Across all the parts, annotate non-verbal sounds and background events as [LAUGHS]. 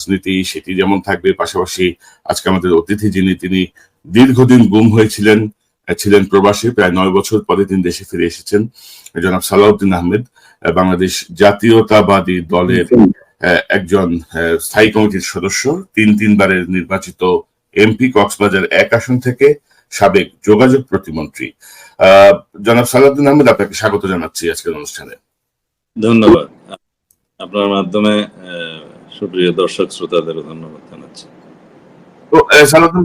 রাজনীতি সেটি যেমন থাকবে পাশাপাশি আজকে আমাদের অতিথি যিনি তিনি দীর্ঘদিন গুম হয়েছিলেন ছিলেন প্রবাসী প্রায় নয় বছর পরে তিনি দেশে ফিরে এসেছেন জনাব সালাউদ্দিন আহমেদ বাংলাদেশ জাতীয়তাবাদী দলের একজন স্থায়ী কমিটির সদস্য তিন তিনবারের নির্বাচিত এমপি কক্সবাজার এক আসন থেকে সাবেক যোগাযোগ প্রতিমন্ত্রী। আহ, জনাব সালাউদ্দিন আহমেদ আপনাকে স্বাগত জানাচ্ছি আজকের অনুষ্ঠানে। ধন্যবাদ। আপনার মাধ্যমে সুপ্রিয় দর্শক শ্রোতাদেরও ধন্যবাদ জানাচ্ছি। তো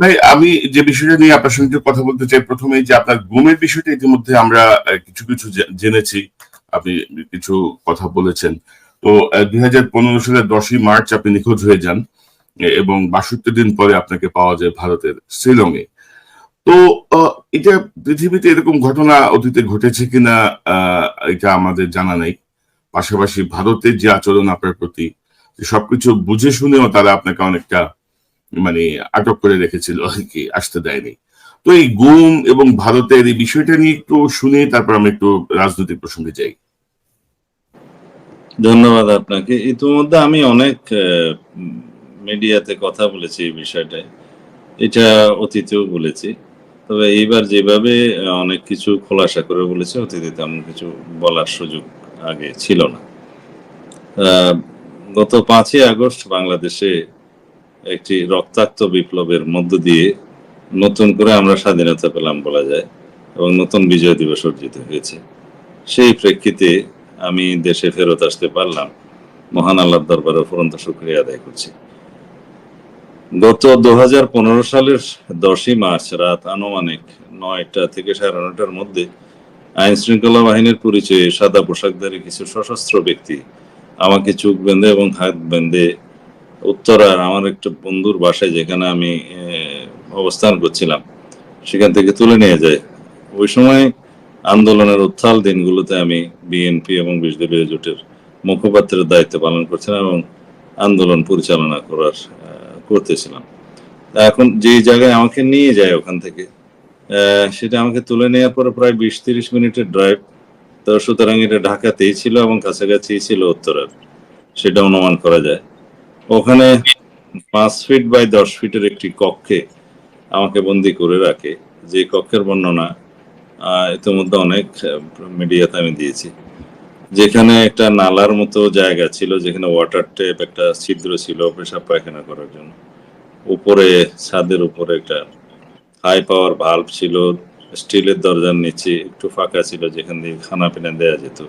ভাই, আমি যে বিষয়টা নিয়ে আপনার সঙ্গে কথা বলতে চাই, প্রথমেই যে আপনার গুমের বিষয়টা ইতিমধ্যে আমরা কিছু কিছু জেনেছি। আপনি কিছু কথা বলেছেন। তো দুই হাজার পনেরো সালের দশই মার্চ আপনি নিখোঁজ হয়ে যান এবং বাষট্টি দিন পরে আপনাকে পাওয়া যায় ভারতের শিলংয়ে। তো এটা পৃথিবীতে এরকম ঘটনা অতীতে ঘটেছে কিনা এটা আমাদের জানা নেই। পাশাপাশি ভারতের যে আচরণ আপনার প্রতি সবকিছু বুঝে শুনেও তারা আপনাকে অনেকটা মানে আটক করে রেখেছিল আর কি, আসতে দেয়নি। তো এই গুম এবং ভারতের এই বিষয়টা নিয়ে একটু শুনে তারপর আমরা একটু রাজনৈতিক প্রসঙ্গে যাই। ধন্যবাদ আপনাকে। ইতিমধ্যে আমি অনেক মিডিয়াতে কথা বলেছি এই বিষয়টায়। এটা অতীতেও বলেছি। তবে এইবার যেভাবে অনেক কিছু খোলাসা করে বলেছে, অতীতে তেমন কিছু বলার সুযোগ আগে ছিল না। গত পাঁচই আগস্ট বাংলাদেশে একটি রক্তাক্ত বিপ্লবের মধ্য দিয়ে নতুন করে আমরা স্বাধীনতা পেলাম বলা যায়, এবং নতুন বিজয় দিবস অর্জিত হয়েছে। সেই প্রেক্ষিতে আমি দেশে ফেরত আসতে পারলাম। মহান আল্লাহর দরবারে ফুরন্ত শুক্রিয়া আদায় করছি। গত দু হাজার পনেরো সালের দশই মার্চ রাত আনুমানিক নয়টা থেকে সাড়ে নয়টার মধ্যে আইন শৃঙ্খলা বাহিনীর পরিচয়ে সাদা পোশাকধারী কিছু সশস্ত্র ব্যক্তি আমাকে চোখ বেঁধে এবং হাত বেঁধে উত্তরার আমার একটা বন্ধুর বাসায় যেখানে আমি অবস্থান করছিলাম, সেখান থেকে তুলে নিয়ে যায়। ওই সময় আন্দোলনের উত্থাল দিনগুলোতে আমি বিএনপি এবং বিশদলীয় জোটের মুখপাত্রের দায়িত্ব পালন করছিলাম এবং আন্দোলন পরিচালনা করার করতেছিলাম। এখন যে জায়গায় আমাকে নিয়ে যায় ওখান থেকে সেটা আমাকে তুলে নেওয়ার পরে প্রায় বিশ তিরিশ মিনিটের ড্রাইভ তো সুতরাং এটা ঢাকাতেই ছিল এবং কাছাকাছি ছিল উত্তরের। সেটা অনুমান করা যায়। ওখানে পাঁচ ফিট বাই দশ ফিটের একটি কক্ষে আমাকে বন্দি করে রাখে। যে কক্ষের বর্ণনা ইতিমধ্যে অনেক মিডিয়াতে আমি দিয়েছি। যেখানে একটা নালার মতো জায়গা ছিল, যেখানে ওয়াটার টেপ একটা ছিদ্র ছিল পেশাব পায়খানা করার জন্য। উপরে, ছাদের উপরে একটা হাই পাওয়ার ভাল্ব ছিল। স্টিলের দরজার নিচে একটু ফাঁকা ছিল, যেখান দিয়ে খানা পিনা দেওয়া যেত।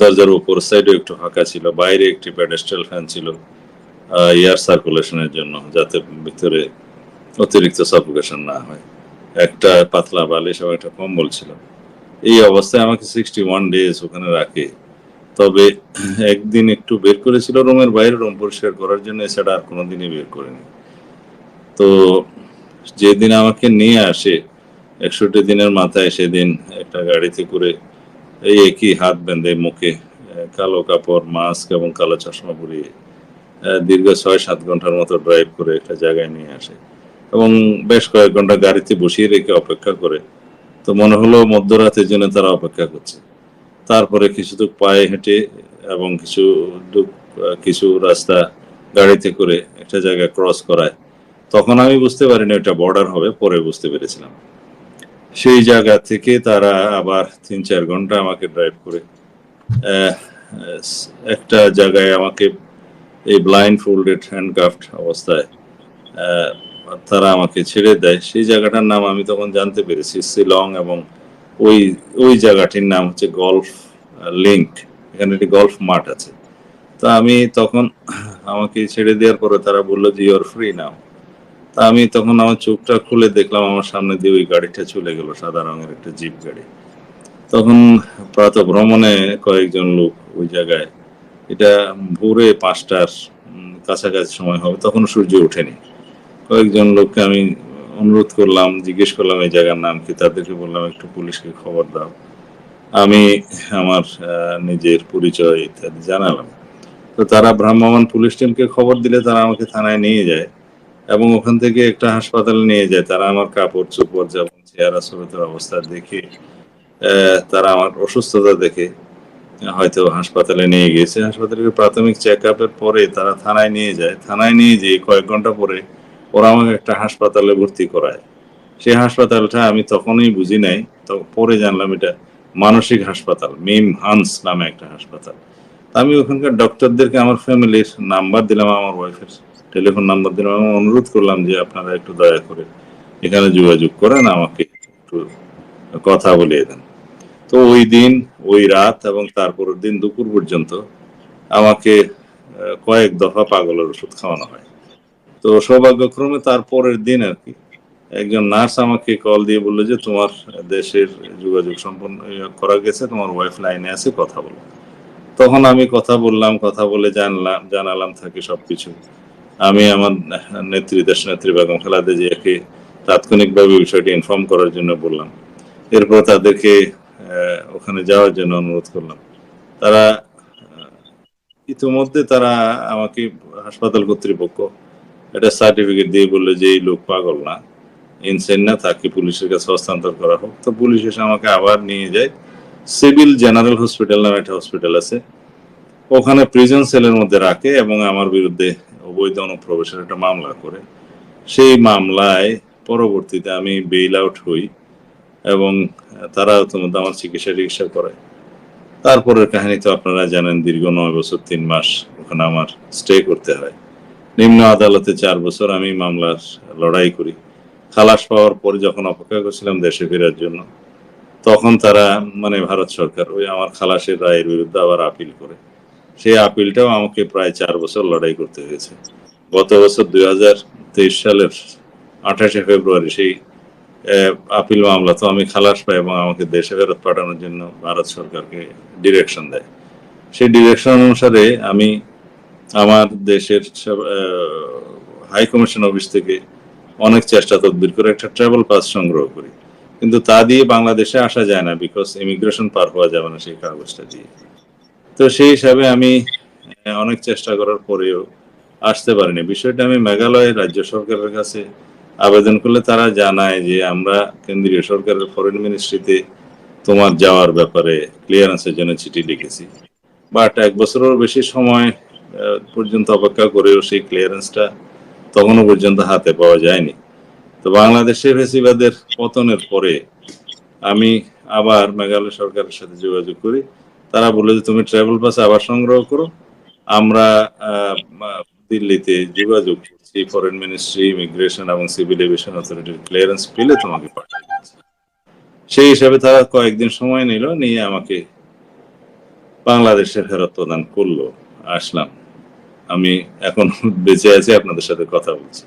দরজার উপর সাইডে একটু ফাঁকা ছিল, বাইরে একটি প্যাডেস্টাল ফ্যান ছিল এয়ার সার্কুলেশনের জন্য, যাতে ভিতরে অতিরিক্ত সাফোকেশন না হয়। একটা পাতলা বালিশ এবং একটা কম্বল ছিল। এই অবস্থায় আমাকে সিক্সটি ওয়ান ডেজ ওখানে রাখে। তবে একদিন একটু বের করেছিল রুমের বাইরে, রুম পরিষ্কার করার জন্য, এছাড়া আর কোনোদিনই বের করিনি। তো যেদিন আমাকে নিয়ে আসে একষট্টি দিনের মাথায় সেদিন একটা গাড়িতে করে এই একই হাত বেঁধে মুখে কালো কাপড় মাস্ক এবং কালো চশমা পরিয়ে দীর্ঘ ছয় সাত ঘণ্টার মতো ড্রাইভ করে একটা জায়গায় নিয়ে আসে এবং বেশ কয়েক ঘণ্টা গাড়িতে বসিয়ে রেখে অপেক্ষা করে। তো মনে হলো মধ্যরাতের জন্য তারা অপেক্ষা করছে। তারপরে কিছু দূর পায়ে হেঁটে এবং কিছু কিছু রাস্তা গাড়িতে করে একটা জায়গায় ক্রস করায়। তখন আমি বুঝতে পারিনি ওটা বর্ডার হবে, পরে বুঝতে পেরেছিলাম। সেই জায়গা থেকে তারা আবার তিন চার ঘণ্টা আমাকে ড্রাইভ করে। একটা জায়গায় আমাকে এই ব্লাইন্ড ফোল্ডেড হ্যান্ডকাফট অবস্থায় তারা আমাকে ছেড়ে দেয়। সেই জায়গাটার নাম আমি তখন জানতে পেরেছি, শিলং এবং ওই ওই জায়গাটির নাম হচ্ছে গলফ লিঙ্ক এখানে একটি গলফ মাঠ আছে। তো আমি তখন আমাকে ছেড়ে দেওয়ার পরে তারা বলল যে ইউর ফ্রি নাও আমি তখন আমার চোখটা খুলে দেখলাম, আমার সামনে দিয়ে ওই গাড়িটা চলে গেল, সাদা রঙের একটা জিপ গাড়ি। তখন প্রাত ভ্রমণে কয়েকজন লোক ওই জায়গায়, এটা ভোরে পাঁচটার কাছাকাছি সময় হবে, তখন সূর্য ওঠেনি। কয়েকজন লোককে আমি অনুরোধ করলাম, জিজ্ঞেস করলাম এই জায়গার নাম কি, তাদেরকে বললাম, একটু পুলিশকে খবর দাও। আমি আমার নিজের পরিচয় ইত্যাদি জানালাম। তো তারা ভ্রাম্যমাণ পুলিশ টিমকে খবর দিলে তারা আমাকে থানায় নিয়ে যায়। এবং ওখান থেকে একটা হাসপাতালে নিয়ে যায়। তারা আমার কাপড়, চোপড় যেমন চেহারা সুরতের অবস্থা দেখে তারা আমার অসুস্থতা দেখে, হয়তো হাসপাতালে নিয়ে গিয়েছে। হাসপাতালে প্রাথমিক চেক আপের পরে তারা থানায় নিয়ে যায়। থানায় নিয়ে যেয়ে কয়েক ঘণ্টা পরে ওরা আমাকে একটা হাসপাতালে ভর্তি করায়। সেই হাসপাতালটা আমি তখনই বুঝি নাই। পরে জানলাম এটা মানসিক হাসপাতাল, মিম হান্স নামে একটা হাসপাতাল। আমি ওখানকার ডক্টরদেরকে আমার ফ্যামিলির নাম্বার দিলাম, আমার ওয়াইফের টেলিফোন নাম্বার দিলাম, আমি অনুরোধ করলাম যে আপনারা একটু দয়া করে এখানে যোগাযোগ করেন, আমাকে একটু কথা বলিয়ে দেন। তো ওই দিন, ওই রাত এবং তারপরের দিন দুপুর পর্যন্ত আমাকে কয়েক দফা পাগলের ওষুধ খাওয়ানো হয়। তো সৌভাগ্যক্রমে তার পরের দিন আর কি, একজন নার্স আমাকে কল দিয়ে বলল যে তোমার দেশের যোগাযোগ সম্পন্ন ইয়ে করা গেছে, তোমার ওয়াইফ লাইনে আছে, কথা বলো। তখন আমি কথা বললাম, কথা বলে জানলাম, জানালাম থাকি সবকিছু। আমি আমার নেত্রী দেশ নেত্রী বেগম খালেদা জিয়াকে তাৎক্ষণিকভাবে বিষয়টি ইনফর্ম করার জন্য বললাম। এরপর তাদেরকে ওখানে যাওয়ার জন্য অনুরোধ করলাম। তারা ইতিমধ্যে তারা আমাকে হাসপাতাল কর্তৃপক্ষ একটা সার্টিফিকেট দিয়ে বলল যে এই লোক পাগল না ইনসেন না, তাকে পুলিশের কাছে হস্তান্তর করা হোক। তো পুলিশ এসে আমাকে আবার নিয়ে যায়। সিভিল জেনারেল হসপিটাল নামে একটা হসপিটাল আছে। ওখানে প্রিজন সেলের মধ্যে রাখে এবং আমার বিরুদ্ধে অবৈধ অনুপ্রবেশের একটা মামলা করে। সেই মামলায় পরবর্তীতে আমি বেইল আউট হই এবং তারা তোমাদের আমার চিকিৎসা টিকিৎসা করে তারপরের কাহিনী তো আপনারা জানেন, দীর্ঘ নয় বছর, তিন মাস ওখানে আমার স্টে করতে হয়। নিম্ন আদালতে চার বছর আমি মামলার লড়াই করি। খালাস পাওয়ার পরে যখন অপেক্ষা করছিলাম দেশে ফেরার জন্য, তখন তারা মানে ভারত সরকার ওই আমার খালাসের রায়ের বিরুদ্ধে আবার আপিল করে। সেই আপিলটাও আমাকে প্রায় চার বছর লড়াই করতে হয়েছে। গত বছর দুই তেইশ সালের আঠাশে ফেব্রুয়ারি সেই আপিল মামলা তো আমি খালাস পাই এবং আমাকে দেশে ফেরত পাঠানোর জন্য ভারত সরকারকে ডিরেকশন দেয়। সেই ডিরেকশন অনুসারে আমি আমার দেশের হাই কমিশন অফিস থেকে অনেক চেষ্টা তদবির করে একটা ট্রাভেল পাস সংগ্রহ করি। কিন্তু তা দিয়ে বাংলাদেশে আসা যায় না বিকজ ইমিগ্রেশন পার হওয়া যাবে না সেই কাগজটা দিয়ে। তো সেই হিসাবে আমি অনেক চেষ্টা করার পরেও আসতে পারিনি। বিষয়টা আমি মেঘালয়ের রাজ্য সরকারের কাছে আবেদন করলে তারা জানায় যে আমরা কেন্দ্রীয় সরকারের ফরেন মিনিস্ট্রিতে তোমার যাওয়ার ব্যাপারে ক্লিয়ারেন্সের জন্য চিঠি লিখেছি। বাট এক বছরের বেশি সময় পর্যন্ত অপেক্ষা করেও সেই ক্লিয়ারেন্সটা তখনও পর্যন্ত হাতে পাওয়া যায়নি। তো বাংলাদেশের ফেসিবাদের পতনের পরে আমি আবার মেঘালয় সরকারের সাথে যোগাযোগ করি। তারা বলে যে, তুমি ট্রাভেল পাস আবার সংগ্রহ করো। আমরা দিল্লিতে যোগাযোগ করছি। ফরেন মিনিস্ট্রি ইমিগ্রেশন এবং সিভিল এভিয়েশন অথরিটির ক্লিয়ারেন্স পেলে তোমাকে পাঠিয়ে সেই হিসাবে তারা কয়েকদিন সময় নিল, নিয়ে আমাকে বাংলাদেশে ফেরত প্রদান করল। আসলাম। আমি এখন [LAUGHS] বেঁচে আছি, আপনাদের সাথে কথা বলছি।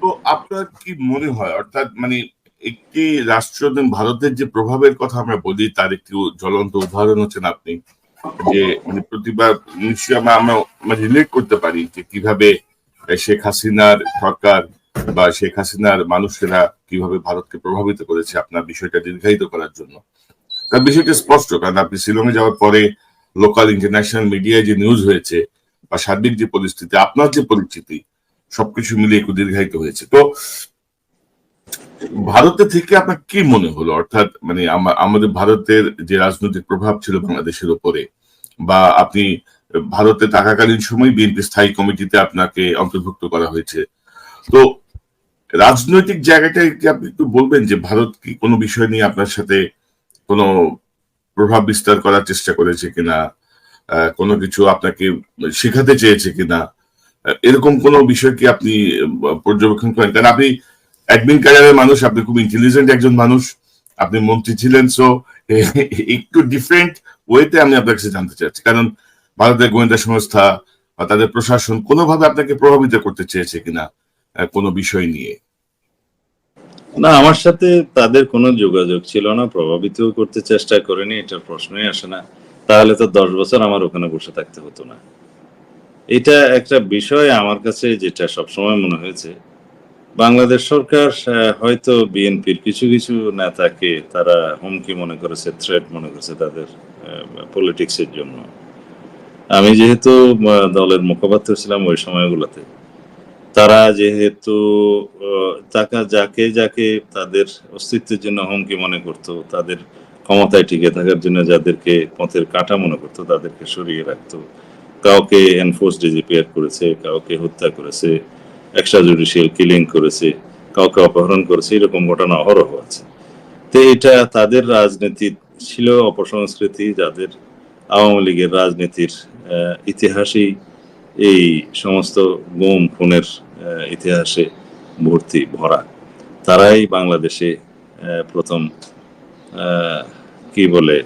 তো আপনার কি মনে হয়? অর্থাৎ মানে একটি রাষ্ট্র ভারতের যে প্রভাবের কথা আমরা বলি, তার একটি জ্বলন্ত উদাহরণ হচ্ছেন আপনি। যে মানে প্রতিবার নিশ্চয়ই আমরা আমরা রিলেট করতে পারি যে কীভাবে শেখ হাসিনার সরকার বা শেখ হাসিনার মানুষেরা কীভাবে ভারতকে প্রভাবিত করেছে আপনার বিষয়টা দীর্ঘায়িত করার জন্য। তার বিষয়টা স্পষ্ট, কারণ আপনি শিলংয়ে যাওয়ার পরে লোকাল ইন্টারন্যাশনাল মিডিয়ায় যে নিউজ হয়েছে বা সার্বিক যে পরিস্থিতি, আপনার যে পরিচিতি, সবকিছু মিলিয়ে একটু দীর্ঘায়িত হয়েছে। তো ভারতে থেকে আপনার কি মনে হলো? অর্থাৎ মানে আমাদের ভারতের যে রাজনৈতিক প্রভাব ছিল বাংলাদেশের উপরে, বা আপনি ভারতে থাকাকালীন সময় বিএনপি স্থায়ী কমিটিতে আপনাকে অন্তর্ভুক্ত করা হয়েছে। তো রাজনৈতিক জায়গাটা কি আপনি একটু বলবেন যে ভারত কি কোনো বিষয় নিয়ে আপনার সাথে কোনো প্রভাব বিস্তার করার চেষ্টা করেছে কিনা? কোনো কিছু আপনাকে শেখাতে চেয়েছে কিনা? এরকম কোনো বিষয় কি আপনি পর্যবেক্ষণ করেন? কারণ আপনি অ্যাডমিন ক্যারিয়ারের মানুষ, আপনি খুব ইন্টেলিজেন্ট একজন মানুষ, আপনি মন্ত্রী ছিলেন সো [LAUGHS] একটু ডিফারেন্ট ওয়েতে আমি আপনার কাছে জানতে চাচ্ছি। কারণ ভারতের গোয়েন্দা সংস্থা বা তাদের প্রশাসন কোনোভাবে আপনাকে প্রভাবিত করতে চেয়েছে কিনা কোনো বিষয় নিয়ে? না, আমার সাথে তাদের কোনো যোগাযোগ ছিল না প্রভাবিত করতে চেষ্টা করেনি এটা প্রশ্নই আসে না। তাহলে তো দশ বছর আমার ওখানে বসে থাকতে হতো না। এটা একটা বিষয় আমার কাছে যেটা সবসময় মনে হয়েছে বাংলাদেশ সরকার হয়তো বিএনপির কিছু কিছু নেতাকে তারা হুমকি মনে করেছে থ্রেট মনে করেছে তাদের পলিটিক্সের জন্য। আমি যেহেতু দলের মুখপাত্র ছিলাম ওই সময়গুলোতে। তারা যেহেতু তাকা যাকে যাকে তাদের অস্তিত্বের জন্য হুমকি মনে করত, তাদের ক্ষমতায় টিকে থাকার জন্য যাদেরকে পথের কাটা মনে করতো, তাদেরকে সরিয়ে রাখতো। কাউকে এনফোর্স ডিজিপিয়ার করেছে, কাউকে হত্যা করেছে এক্সট্রা জুডিশিয়াল কিলিং করেছে, কাউকে অপহরণ করেছে, এরকম ঘটনা অহরহ আছে তো এটা তাদের রাজনীতি ছিল, অপসংস্কৃতি যাদের আওয়ামী লীগের রাজনীতির ইতিহাসেই এই সমস্ত গুম, খুনের ইতিহাসে ভর্তি ভরা। তারাই বাংলাদেশে প্রথম কি বলে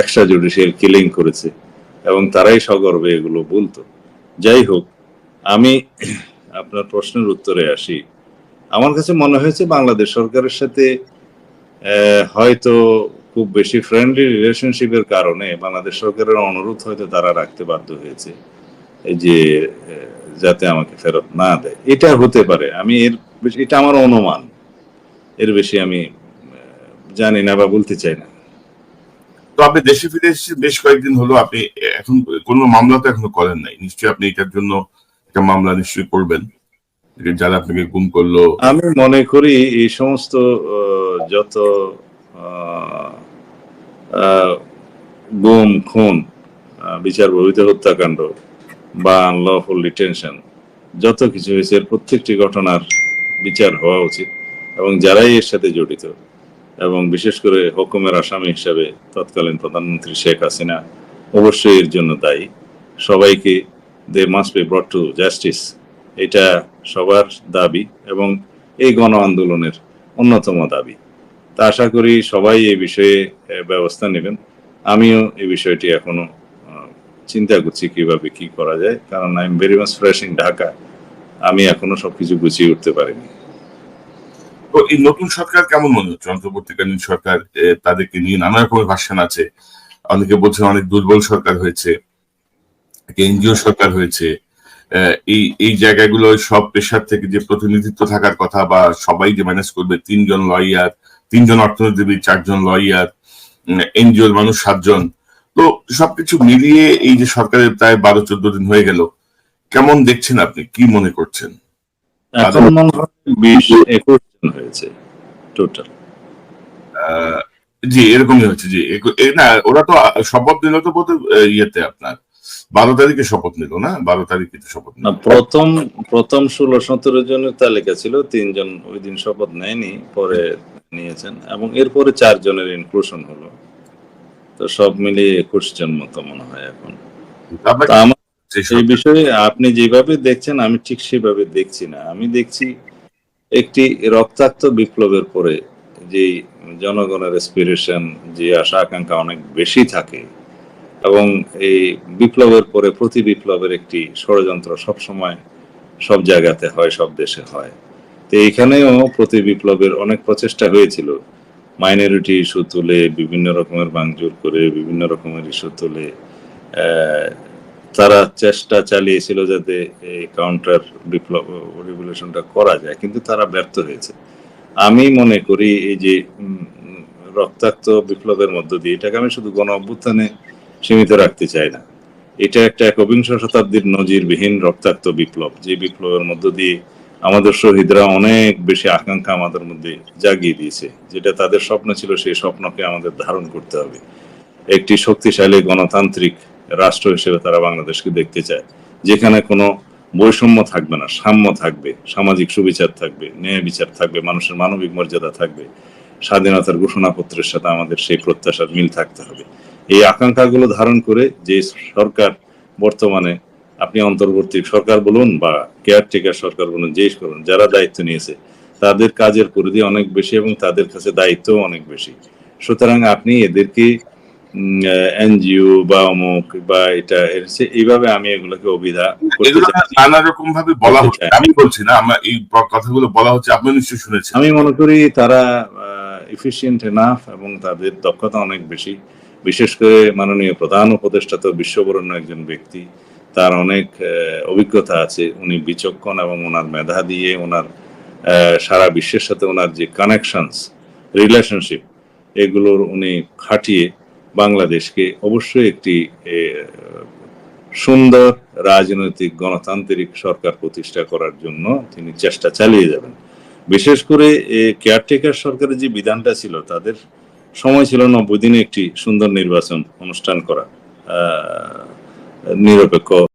এক্সট্রা জুডিশিয়াল কিলিং করেছে। এবং তারাই সগর্বে এগুলো বলতো। যাই হোক আমি আপনার প্রশ্নের উত্তরে আসি। আমার কাছে মনে হয়েছে বাংলাদেশ সরকারের সাথে হয়তো খুব বেশি ফ্রেন্ডলি রিলেশনশিপের কারণে বাংলাদেশ সরকারের অনুরোধ হয়তো তারা রাখতে বাধ্য হয়েছে যে যাতে আমাকে ফেরত না দেয়। এটা হতে পারে। আমি এর এটা আমার অনুমান। এর বেশি আমি জানি না বা বলতে চাই না। তো আপনি দেশে ফিরে এসেছেন বেশ কয়েকদিন হলো আপনি এখন কোনো মামলা তো এখনও করেন নাই। নিশ্চয়ই আপনি এটার জন্য একটা মামলা নিশ্চয়ই করবেন। যারা আপনাকে গুম করল। আমি মনে করি এই সমস্ত যত গুম, খুন বিচার বহিত হত্যাকাণ্ড বা আনলফুল ডিটেনশন যত কিছু হয়েছে প্রত্যেকটি ঘটনার বিচার হওয়া উচিত এবং যারাই এর সাথে জড়িত এবং বিশেষ করে হুকুমের আসামি হিসাবে তৎকালীন প্রধানমন্ত্রী শেখ হাসিনা অবশ্যই এর জন্য দায়ী। সবাইকে they must be brought to justice এটা সবার দাবি এবং এই গণ আন্দোলনের অন্যতম দাবি। তা আশা করি সবাই এই বিষয়ে ব্যবস্থা নেবেন। আমিও এই বিষয়টি এখনও চিন্তা করছি কীভাবে কি করা যায়। কারণ I am very much fresh in Dhaka আমি এখনও সবকিছু গুছিয়ে উঠতে পারিনি। তো এই নতুন সরকার কেমন মনে হচ্ছে? অন্তর্বর্তীকালীন সরকার তাদেরকে নিয়ে নানা রকমের ভাষণ আছে। অনেকে বলছে অনেক দুর্বল সরকার হয়েছে। এনজিও সরকার হয়েছে এই এই জায়গাগুলো সব পেশার থেকে যে প্রতিনিধিত্ব থাকার কথা বা সবাই যে ম্যানেজ করবে তিনজন লয়ার তিনজন অর্থনীতিবিদ চারজন লয়ার এনজিওর মানুষ সাতজন। তো সবকিছু মিলিয়ে এই যে সরকারের প্রায় বারো চোদ্দ দিন হয়ে গেল কেমন দেখছেন আপনি? কি মনে করছেন? হয়েছে টোটাল জি এরকমই হচ্ছে জি। না ওরা তো শপথ নিল তো বোধ ইয়েতে আপনার। বারো তারিখে শপথ নিল না? বারো তারিখে তো শপথ না প্রথম প্রথম ষোলো সতেরো জনের তালিকা ছিল তিনজন ওই দিন শপথ নেয়নি পরে নিয়েছেন এবং এরপরে চারজনের ইনক্লুশন হলো। তো সব মিলিয়ে একুশ জন মতো মনে হয় এখন। এই বিষয়ে আপনি যেভাবে দেখছেন আমি ঠিক সেভাবে দেখছি না। আমি দেখছি একটি রক্তাক্ত বিপ্লবের পরে যে জনগণের এসপিরেশন যে আশা আকাঙ্ক্ষা অনেক বেশি থাকে এবং এই বিপ্লবের পরে প্রতি বিপ্লবের একটি ষড়যন্ত্র সব সময় সব জায়গাতে হয়, সব দেশে হয়। তো এখানেও প্রতি বিপ্লবের অনেক প্রচেষ্টা হয়েছিল। মাইনরিটি ইস্যু তুলে, বিভিন্ন রকমের ভাঙচুর করে, বিভিন্ন রকমের ইস্যু তুলে তারা চেষ্টা চালিয়েছিল যাতে এই কাউন্টার বিপ্লব রেভলিউশনটা করা যায়, কিন্তু তারা ব্যর্থ হয়েছে। আমি মনে করি এই যে রক্তাক্ত বিপ্লবের মধ্য দিয়ে এটাকে আমি শুধু গণ অভ্যুত্থানে সীমিত রাখতে চায় না। এটা একটা একবিংশ শতাব্দীর নজিরবিহীন রক্তাক্ত বিপ্লব, যে বিপ্লবের মধ্য দিয়ে আমাদের শহীদরা অনেক বেশি আকাঙ্ক্ষা আমাদের মধ্যে জাগিয়ে দিয়েছে। যেটা তাদের স্বপ্ন ছিল, সেই স্বপ্নকে আমাদের ধারণ করতে হবে। একটি শক্তিশালী গণতান্ত্রিক রাষ্ট্র হিসেবে তারা বাংলাদেশকে দেখতে চায়, যেখানে কোনো বৈষম্য থাকবে না, সাম্য থাকবে, সামাজিক সুবিচার থাকবে, ন্যায় বিচার থাকবে, মানুষের মানবিক মর্যাদা থাকবে, স্বাধীনতার ঘোষণাপত্রের সাথে আমাদের সেই প্রত্যাশার মিল থাকতে হবে। এই আকাঙ্ক্ষাগুলো ধারণ করে যে সরকার বর্তমানে আপনি অন্তর্বর্তী সরকার বলুন বা কেয়ারটেকার সরকার বলুন যেই করুন যারা দায়িত্ব নিয়েছে তাদের কাজের পরিধি অনেক বেশি এবং তাদের কাছে দায়িত্ব অনেক বেশি। সুতরাং আপনি এদেরকে এনজিও বা অমুক বা এটা এইভাবে আমি এগুলোকে অভিধা। নানা রকম ভাবে বলা হচ্ছে। আমি বলছি না আমরা এই কথাগুলো বলা হচ্ছে আপনি নিশ্চয়ই শুনেছেন। আমি মনে করি তারা এফিসিয়েন্ট এনাফ এবং তাদের দক্ষতা অনেক বেশি। বিশেষ করে মাননীয় প্রধান উপদেষ্টা তো বিশ্ববরণ্য একজন ব্যক্তি, তার অনেক অভিজ্ঞতা আছে। উনি বিচক্ষণ এবং ওনার মেধা দিয়ে ওনার সারা বিশ্বের সাথে ওনার যে কানেকশনস রিলেশনশিপ এগুলোর উনি খাটিয়ে বাংলাদেশকে অবশ্যই একটি সুন্দর রাজনৈতিক গণতান্ত্রিক সরকার প্রতিষ্ঠা করার জন্য তিনি চেষ্টা চালিয়ে যাবেন। বিশেষ করে কেয়ারটেকার সরকারের যে বিধানটা ছিল, তাদের সময় ছিল নব্বই দিনে একটি সুন্দর নির্বাচন অনুষ্ঠান করা নিরপেক্ষ